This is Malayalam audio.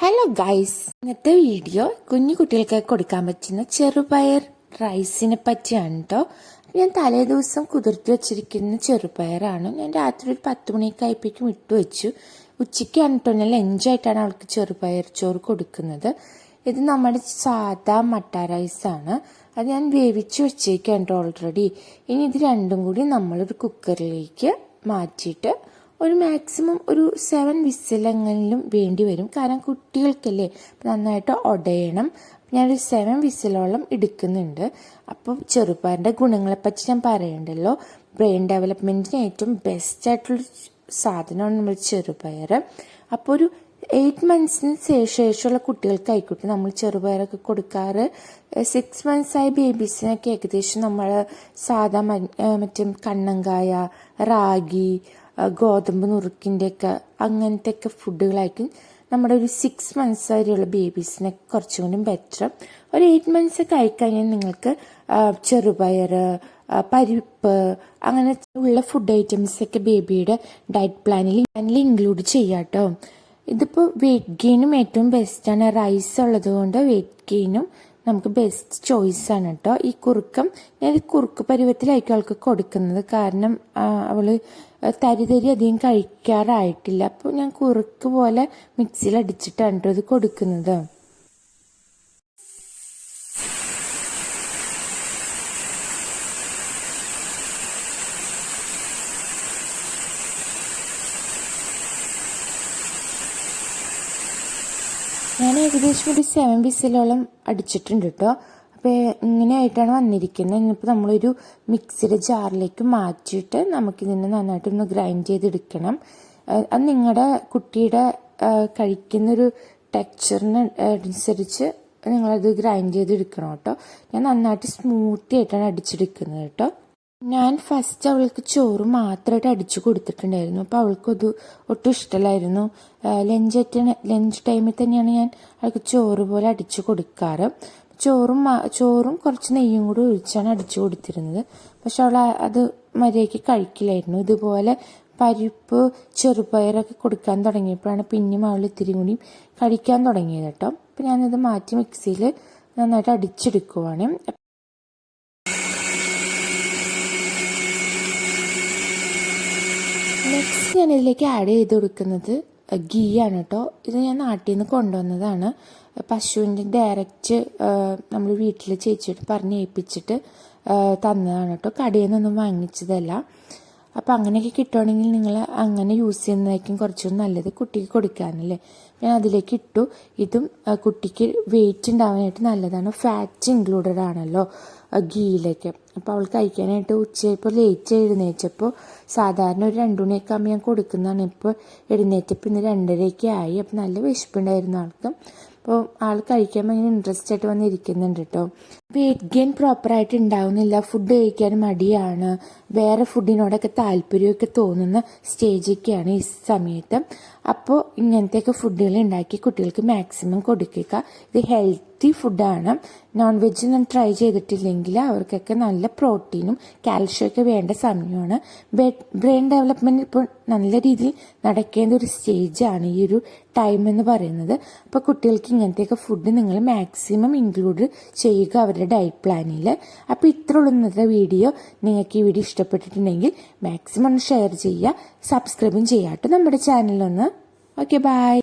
ഹലോ ഗൈസ് ഇന്നത്തെ വീഡിയോ കുഞ്ഞു കുട്ടികൾക്ക് കൊടുക്കാൻ പറ്റുന്ന ചെറുപയർ റൈസിനെ പറ്റിയാണ് കേട്ടോ ഞാൻ തലേ ദിവസം കുതിർത്തി വെച്ചിരിക്കുന്ന ചെറുപയറാണ്. ഞാൻ രാത്രി ഒരു പത്ത് മണിയൊക്കെ ആയപ്പോഴേക്കും ഇട്ട് വെച്ചു. ഉച്ചയ്ക്കാണ് കേട്ടോ ഞാൻ ലഞ്ചായിട്ടാണ് അവൾക്ക് ചെറുപയർ ചോറ് കൊടുക്കുന്നത്. ഇത് നമ്മുടെ സാധാ മട്ട റൈസാണ് അത് ഞാൻ വേവിച്ച് വെച്ചേക്കാണ് കേട്ടോ ഓൾറെഡി ഇനി ഇത് രണ്ടും കൂടി നമ്മളൊരു കുക്കറിലേക്ക് മാറ്റിയിട്ട് ഒരു മാക്സിമം ഒരു സെവൻ വിസിലെങ്കിലും വേണ്ടി വരും. കാരണം കുട്ടികൾക്കല്ലേ നന്നായിട്ട് ഉടയണം ഞാനൊരു സെവൻ വിസിലോളം എടുക്കുന്നുണ്ട്. അപ്പോൾ ചെറുപ്പയറിന്റെ ഗുണങ്ങളെപ്പറ്റി ഞാൻ പറയണ്ടല്ലോ. ബ്രെയിൻ ഡെവലപ്മെന്റിന് ഏറ്റവും ബെസ്റ്റ് ആയിട്ടുള്ള സാധനമാണ് നമ്മൾ ചെറുപയർ അപ്പോൾ ഒരു എയ്റ്റ് മന്ത്സിന് ശേഷമുള്ള കുട്ടികൾക്കായിക്കോട്ടെ നമ്മൾ ചെറുപയറൊക്കെ കൊടുക്കാറ്. സിക്സ് മന്ത്സായ ബേബീസിനൊക്കെ ഏകദേശം നമ്മൾ സാധാ മറ്റേ കണ്ണങ്കായ റാഗി ഗോതമ്പ് നുറുക്കിന്റെയൊക്കെ അങ്ങനത്തെയൊക്കെ ഫുഡുകളായിരിക്കും നമ്മുടെ ഒരു സിക്സ് മന്ത്സ് വരെയുള്ള ബേബീസിനെ കുറച്ചും കൂടി ബെറ്റർ ഒരു എയ്റ്റ് മന്ത്സ് ഒക്കെ ആയിക്കഴിഞ്ഞാൽ നിങ്ങൾക്ക് ചെറുപയർ പരിപ്പ് അങ്ങനെ ഉള്ള ഫുഡ് ഐറ്റംസ് ഒക്കെ ബേബിയുടെ ഡയറ്റ് പ്ലാനിൽ പ്ലാനിൽ ഇൻക്ലൂഡ് ചെയ്യാം കേട്ടോ ഇതിപ്പോൾ വെയിറ്റ് ഗെയിനും ഏറ്റവും ബെസ്റ്റാണ് റൈസ് ഉള്ളത് കൊണ്ട് വെയിറ്റ് ഗെയിനും നമുക്ക് ബെസ്റ്റ് ചോയ്സ് ആണ് കേട്ടോ ഈ കുറുക്കം ഞാൻ ഈ കുറുക്ക് പരുവത്തിലായിരിക്കും അവൾക്ക് കൊടുക്കുന്നത്. കാരണം അവൾ തരി തരി അധികം കഴിക്കാറായിട്ടില്ല. അപ്പോൾ ഞാൻ കുറുക്ക് പോലെ മിക്സിയിൽ അടിച്ചിട്ടാണ് കേട്ടോ ഇത് കൊടുക്കുന്നത്. ഞാൻ ഏകദേശം ഒരു സെവൻ വിസിലോളം അടിച്ചിട്ടുണ്ട് കേട്ടോ അപ്പോൾ ഇങ്ങനെയായിട്ടാണ് വന്നിരിക്കുന്നത് ഇനിയിപ്പോൾ നമ്മളൊരു മിക്സിയുടെ ജാറിലേക്ക് മാറ്റിയിട്ട് നമുക്കിതിനെ നന്നായിട്ടൊന്ന് ഗ്രൈൻഡ് ചെയ്തെടുക്കണം. അത് നിങ്ങളുടെ കുട്ടിയുടെ കഴിക്കുന്നൊരു ടെക്സ്ചറിന് അനുസരിച്ച് നിങ്ങളത് ഗ്രൈൻഡ് ചെയ്തെടുക്കണം കേട്ടോ ഞാൻ നന്നായിട്ട് സ്മൂത്തി ആയിട്ടാണ് അടിച്ചെടുക്കുന്നത് കേട്ടോ ഞാൻ ഫസ്റ്റ് അവൾക്ക് ചോറ് മാത്രമായിട്ട് അടിച്ചു കൊടുത്തിട്ടുണ്ടായിരുന്നു. അപ്പോൾ അവൾക്കത് ഒട്ടും ഇഷ്ടമല്ലായിരുന്നു ലഞ്ച് ലഞ്ച് ടൈമിൽ തന്നെയാണ് ഞാൻ അവൾക്ക് ചോറ് പോലെ അടിച്ചു കൊടുക്കാറ്. ചോറും ചോറും കുറച്ച് നെയ്യും കൂടി ഒഴിച്ചാണ് അടിച്ചു കൊടുത്തിരുന്നത്. പക്ഷെ അവൾ അത് മര്യാദയ്ക്ക് കഴിക്കില്ലായിരുന്നു. ഇതുപോലെ പരിപ്പ് ചെറുപയറൊക്കെ കൊടുക്കാൻ തുടങ്ങിയപ്പോഴാണ് പിന്നെയും അവൾ ഇത്തിരി കൂടി കഴിക്കാൻ തുടങ്ങിയത് കേട്ടോ. അപ്പം ഞാനത് മാറ്റി മിക്സിയിൽ നന്നായിട്ട് അടിച്ചെടുക്കുവാണ്. നെക്സ്റ്റ് ഞാൻ ഇതിലേക്ക് ആഡ് ചെയ്ത് കൊടുക്കുന്നത് ഗീ ആണ് കേട്ടോ ഇത് ഞാൻ നാട്ടിൽ നിന്ന് കൊണ്ടുവന്നതാണ് പശുവിന്റെ ഡയറക്റ്റ് നമ്മൾ വീട്ടിൽ ചേച്ചിയോട് പറഞ്ഞ് ഏൽപ്പിച്ചിട്ട് തന്നതാണ് കേട്ടോ കടയിൽ നിന്നൊന്നും വാങ്ങിച്ചതല്ല. അപ്പോൾ അങ്ങനെയൊക്കെ കിട്ടുവാണെങ്കിൽ നിങ്ങൾ അങ്ങനെ യൂസ് ചെയ്യുന്നതായിരിക്കും കുറച്ചും നല്ലത് കുട്ടിക്ക് കൊടുക്കാനല്ലേ. ഞാൻ അതിലേക്ക് ഇട്ടു. ഇതും കുട്ടിക്ക് വെയിറ്റ് ഉണ്ടാവാനായിട്ട് നല്ലതാണ്. ഫാറ്റ് ഇൻക്ലൂഡഡ് ആണല്ലോ ഗീയിലേക്ക് അപ്പോൾ അവൾ കഴിക്കാനായിട്ട് ഉച്ചയായപ്പോൾ ലേറ്റ് എഴുന്നേറ്റപ്പോൾ സാധാരണ ഒരു രണ്ടു മണിയൊക്കെ ആകുമ്പോൾ ഞാൻ കൊടുക്കുന്നതാണ്. ഇപ്പോൾ എഴുന്നേറ്റപ്പോൾ ഇന്ന് രണ്ടരയൊക്കെ ആയി. അപ്പോൾ നല്ല വിശപ്പുണ്ടായിരുന്നു ആൾക്ക്. അപ്പോൾ ആൾ കഴിക്കാൻ ഭയങ്കര ഇൻട്രസ്റ്റ് ആയിട്ട് വന്നിരിക്കുന്നുണ്ട് കേട്ടോ വെയിറ്റ് ഗെയിൻ പ്രോപ്പറായിട്ട് ഉണ്ടാവുന്നില്ല. ഫുഡ് കഴിക്കാൻ മടിയാണ്. വേറെ ഫുഡിനോടൊക്കെ താല്പര്യമൊക്കെ തോന്നുന്ന സ്റ്റേജൊക്കെയാണ് ഈ സമയത്ത്. അപ്പോൾ ഇങ്ങനത്തെയൊക്കെ ഫുഡുകൾ ഉണ്ടാക്കി കുട്ടികൾക്ക് മാക്സിമം കൊടുക്കുക. ഇത് ഹെൽത്തി ഫുഡാണ് നോൺ വെജ് ഒന്നും ട്രൈ ചെയ്തിട്ടില്ലെങ്കിൽ അവർക്കൊക്കെ നല്ല പ്രോട്ടീനും കാൽഷ്യം ഒക്കെ വേണ്ട സമയമാണ്. ബ്രെയിൻ ഡെവലപ്മെന്റ് ഇപ്പോൾ നല്ല രീതിയിൽ നടക്കേണ്ട ഒരു സ്റ്റേജാണ് ഈ ഒരു ടൈം എന്ന് പറയുന്നത്. അപ്പോൾ കുട്ടികൾക്ക് ഇങ്ങനത്തെയൊക്കെ ഫുഡ് നിങ്ങൾ മാക്സിമം ഇൻക്ലൂഡ് ചെയ്യുക. അവരുടെ ഡയറ്റ് പ്ലാനിൽ അപ്പോൾ ഇത്ര ഉള്ള വീഡിയോ നിങ്ങൾക്ക് ഈ വീഡിയോ ഇഷ്ടപ്പെട്ടിട്ടുണ്ടെങ്കിൽ മാക്സിമം ഷെയർ ചെയ്യുക സബ്സ്ക്രൈബും ചെയ്യാട്ടോ നമ്മുടെ ചാനലൊന്ന് ഓക്കെ ബൈ